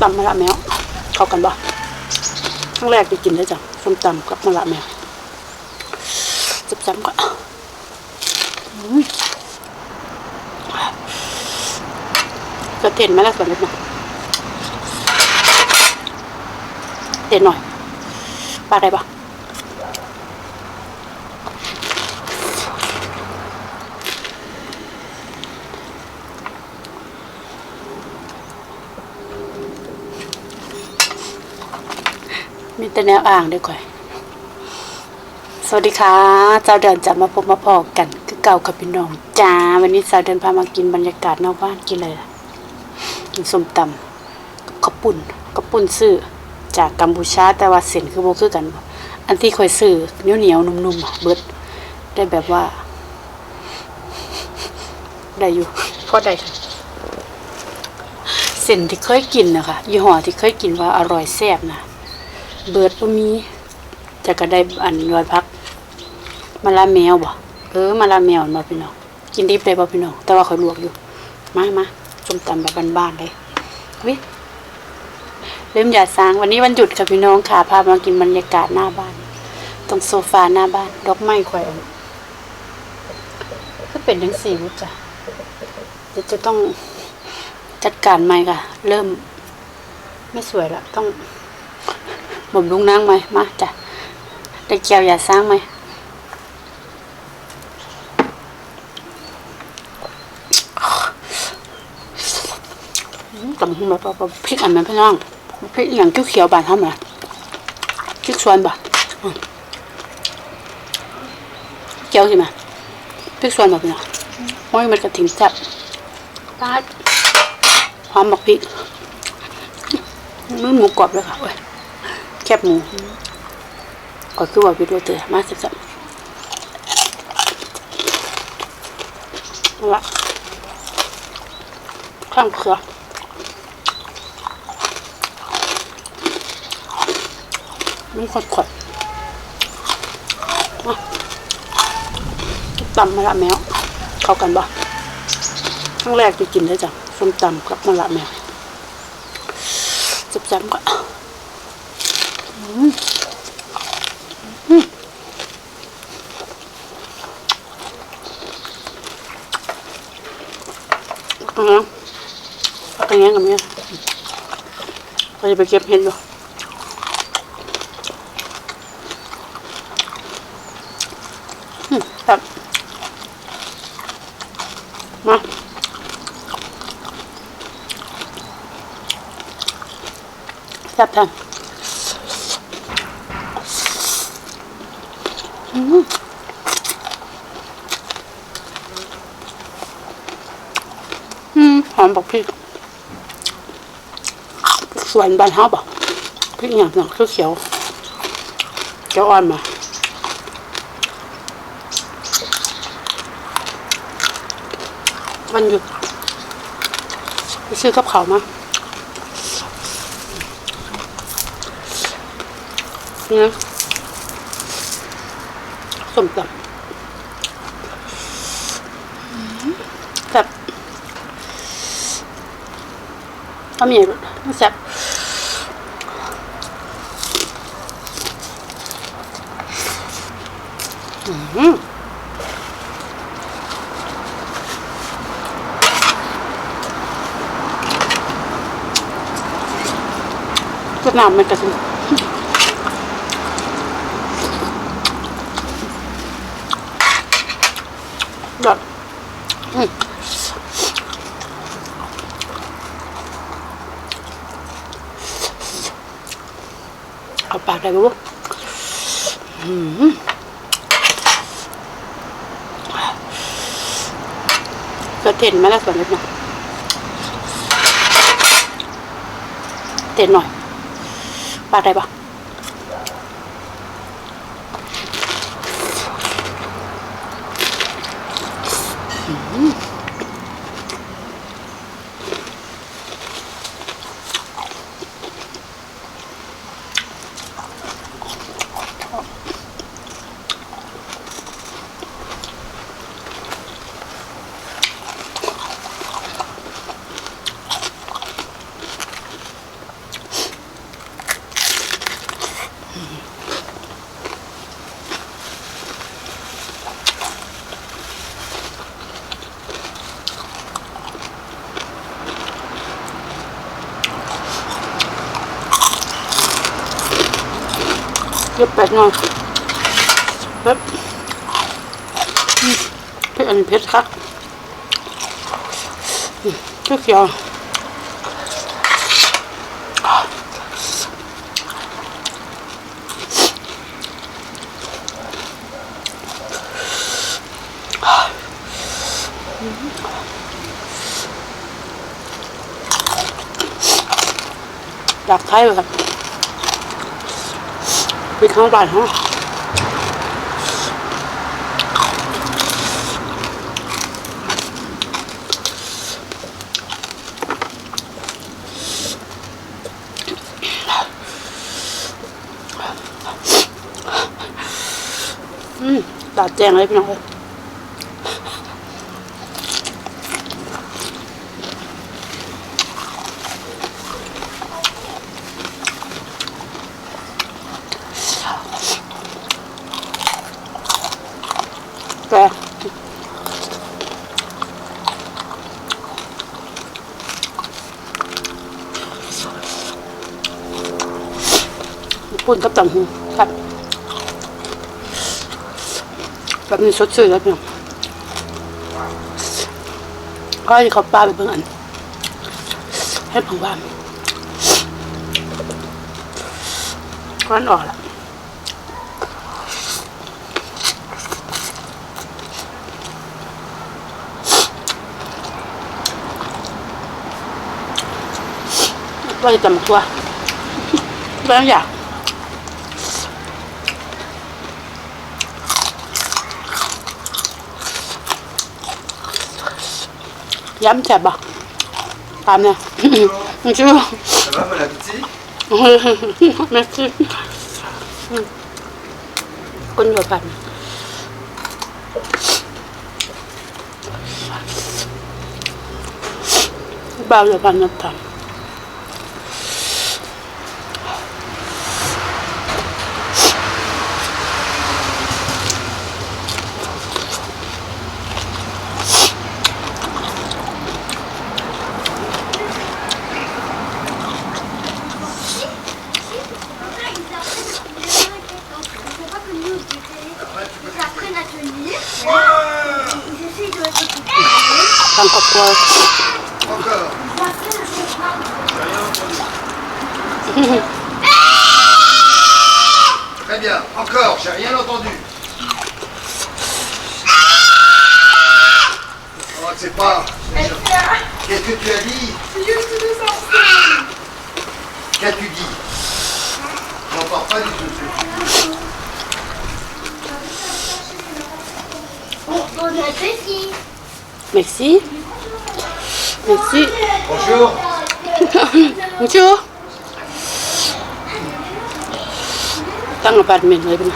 ตำมะละแมว เข้ากันบ่ครั้งแรกไปกินได้จ้ะส้มตำกับมะละแมวจับจำก่อนอืมจะเต้นไหมล่ะส่วนเล็กน้อยเต้นหน่อยปลาได้าง มีแต่แนวอ่างด้วยก่อย สวัสดีค่ะเจ้าเดินจะมาพบมาพอกัน คือเก่ากับพี่น้องจ้าวันนี้สาวเดินพามากินบรรยากาศนอกบ้านกินเลยล่ะกินส้มตำกับข้าวปุ่นข้าวปุ่นซื้อจากกัมพูชาแต่ว่าเส้นคือโบคือกันบ่อันที่คอยซื้อเหนียวเหนียวนุ่มๆเบิดได้แบบว่า ได้อยู่พอได้ค่ะเส้นที่เคยกินนะคะยี่ห้อที่เคยกินว่าอร่อยแซ่บนะ เบิดบ่มีแต่ก็ได้อันยอดพักมะละแมวบ่เออมะละแมวเนาพี่น้องกินดิบได้บ่พี่น้องแต่ว่าข่อยลวกอยู่มามาส้มตำแบบบ้านๆเลยวิเริ่มอย่าสร้างวันนี้วันหยุดค่ะพี่น้องค่ะพามากินบรรยากาศหน้าบ้าน ตรงโซฟาหน้าบ้าน ดอกไม้ข่อยอันก็เป็นทั้งสี่วุจ้ะเดี๋ยวจะต้องจัดการใหม่ค่ะ เริ่มไม่สวยละต้อง บ่มลุงนางไหมมาจ้ะได้เกี่ยวอย่าสร้างไหมอืมตำหุ่นแบบแบบพริกอันนั้นพี่น้องพริกอย่างเขียวๆบานท่าไหร่พริกสวนบ่เกี่ยวสิมพริกสวนบ่พี่น้องโอ้ยมันกระถิ่นแซ่บตาดหอมบักพริกมือหมูกรอบเลยค่ะเว้ย แคบหมูก็คือว่าวิดีโอเตอมาสับๆนั่นละข้างเครือมันขดๆมาตำมะละแมว เข้ากันบ่ครั้งแรกจะกินได้จ้ะส้มตำกับมะละแมวจับจำก่ อนอืมอืมเอาละเอาไปงั้นกับเนี้ยเราจะไปเก็บเห็ดอยู่อืมครับมาแซ่บทันอืมอื มหอมบักพริกพริกสวนบานเฮาบ่พริกอย่างหนังเขียวเขียวอ่อนมาวันหยุดไปซื้อกับเขามาเนี่นะส้มตำแซ่บ ถ้ามีไม่แซ่บอืมก็น้ำมันกระสุน แบบอืมเอาปากได้รู้อืมก็เต็นไหมล่ะส่วนเล็กน้อยเต็นหน่อยปากได้ปะ เยอะแปดหน่อยแบบเผ็ดอันเผ็ดครับอืมเผ็ดเขียวอยากไทยเลยครับ ไปข้างบ้านฮะอืมตาดแจงเลยพี่น้องเอ้ยแต่ปุ่ นกับตังหูครับแบบนี้สดชื่นแล้วพี่น้องก็ให้เขาปลาไปเบิ่งอัน ให้ผมว่าก้อนออกแล้วว่าจะจำตัวบางอยาง ย้ำจับบ่ตามเนี่ยมันชื่อ Ça va, bon appétit ไม่คือคนอยู่กันบ้าอยู่กันนับทำ entendu. Très bien, encore, j'ai rien entendu. Oh, c'est pas. Qu'est-ce que tu as dit? Qu'as-tu dit? J'entends pas du tout. ce que tu dis. Bon appétit. merci merci Bonjour. bonjour ตั้งอพาร์ตเมนต์เลยเป็นไง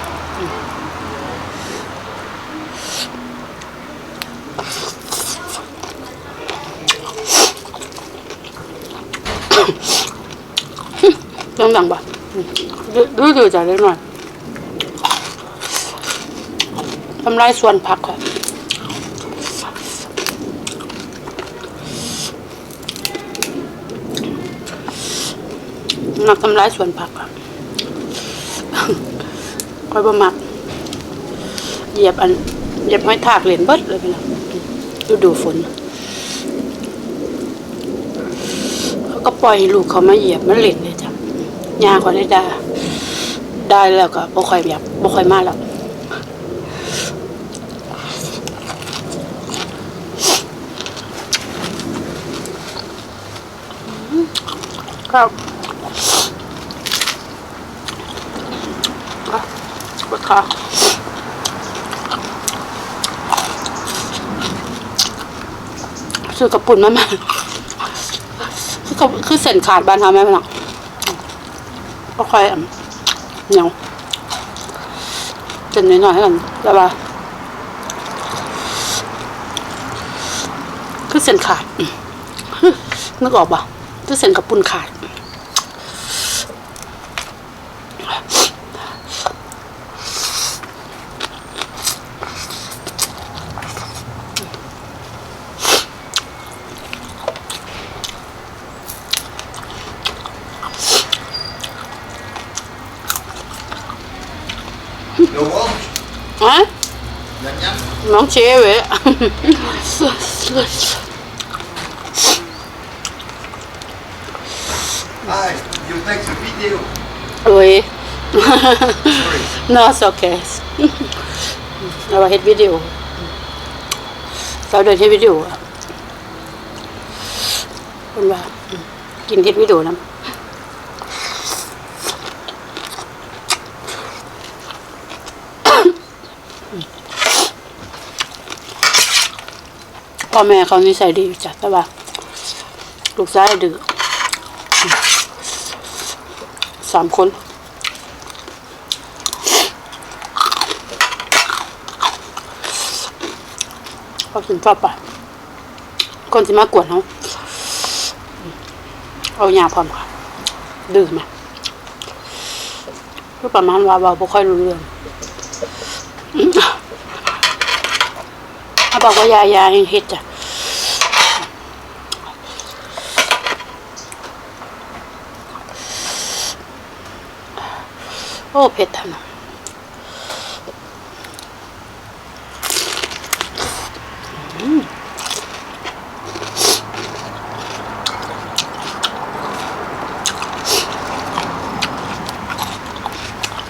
ต้องดังบ่ดูดูดูจากเล็กหน่อยทำลายส่วนผักค่ะ มักทำร้ายสวนผักอะค่อยบ่มัก เหยียบอัน เหยียบห้อยทากเหรียญเบิดเลยพี่น้องฤดูฝนเขาก็ปล่อยลูกเขามาเหยียบมาเล่นเลยจ้ะยาเขาได้ด่าได้แล้วก็บ่ค่อยแบบบ่ค่อยมาแล้วครับอะ กดขาซื้อกระปุ่นมามาคือกับคือเส้นขาดบ้านทำไหมพี่น้องก็ค่อยเหนียวเส้นน้อยๆให้กันแล้วว่าคือเส้นขาดนึกออกปะคือเส้นกระปุ่นขาด อ L'orange, ฮะ la miam. น้องเชฟเว้ย Ah, you take the video. โอ้ย Sorry. no it's okay เราเฮ็ดวิดีโอเราเดินเฮ็ดวิดีโออะคนว่าอืมกินเฮ็ดวิดีโอนํ พ่อแม่เขานิสัยดีจ้ะแต่ว่าลูกชายดื้อสามคนเขาถึงชอบไปคนที่มากวนเขาเอายาพร้อมค่ะ ดื้อไหมก็ประมาณว่าเราไม่ค่อยรู้เรื่องอืมเขา บอกว่ายายาเฮ็ดจ้ะโอ้เผ็ดท่านนะ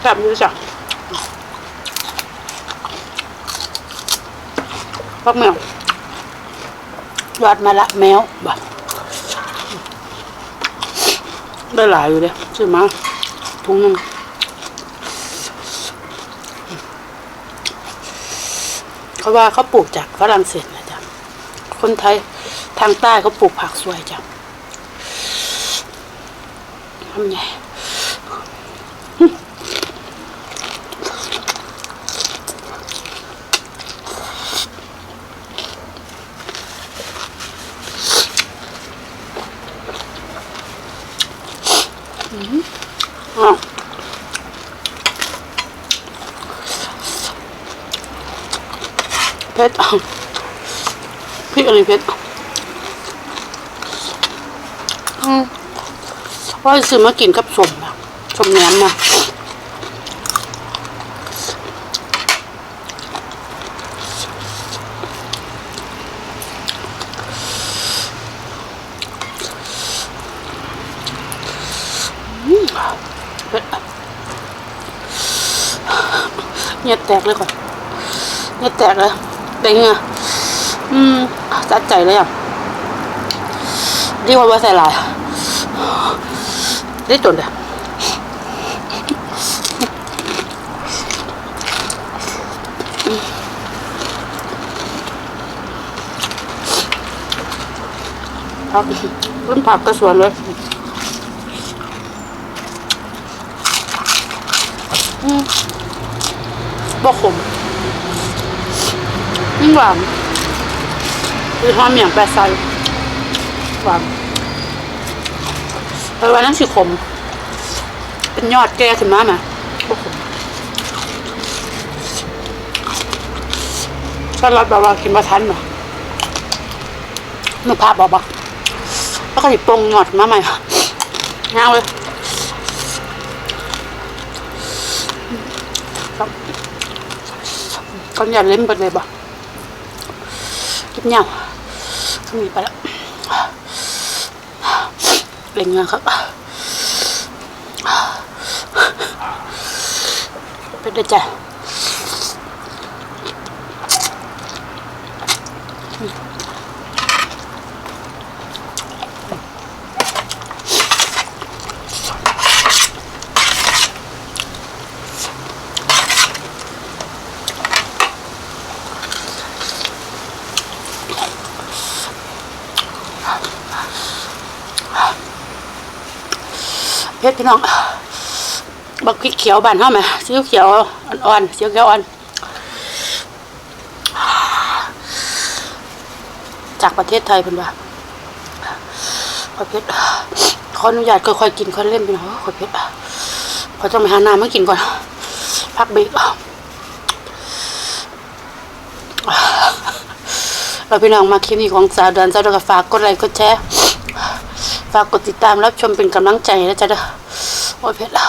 แบบนี้จ้ะ พักแมวยอดมาละแมวบ่ะได้หลายอยู่เลยซื้อมาถุงนึงเขาว่าเขาปลูกจากฝรั่งเศสนะจ๊ะคนไทยทางใต้เขาปลูกผักสวยจ้ะทำไงอ้าวเพชรพริกอะไรเพชรอืมว่าซื้อมากินกับสมนะสมแหนมนะอืมเผ็ดเนี่ยแตกเลยก่อนเนี่ยแตกเลย ได้เงอืมจัดใจเลยอะดีกว่าว่าใส่ลายได้จนเลยผักรุ่นผักกระสวนเลยอืมบอกขม หวานคือหอมอย่างแปรไซหวานแต่วันนั้นสิขม เป็นยอดแก่ขึ้นมาไหมบอกขมถ้าเราแบบว่ากินมาทันไหมนึกภาพบอกบอกแล้วก็สิปรุงยอดมาใหม่ง่ายเลยครับก็อย่าเล่นไปเลยบ่ กินเงาก็มีไปแล้วเล่นเงาครับเป็นได้จ้ะ เพชรพี่น้องบักพริกเขียวบานเฮาไหมสีเขียวอ่อนๆสีเขียวอ่อนจากประเทศไทยเป็นว่าขอเพชรขออนุญาตค่อยๆกินค่อยเล่นพี่น้องขอเพชรขอต้องไปหาน้ำมากินก่อน พักเบรกเราพี่น้องมาคลิปนี้ของสาวเดือนสาวเดือนก็ฝากกดไลค์กดแชร์ ฝากกดติดตามรับชมเป็นกำลังใจนะจ๊ะเด้อโอ้ยเพชร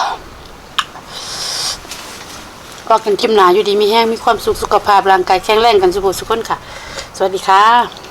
ก็กันคลิปหนาอยู่ดีมีแห้งมีความสุขสุขภาพร่างกายแข็งแรงกันสุขสุขคนค่ะ สวัสดีค่ะ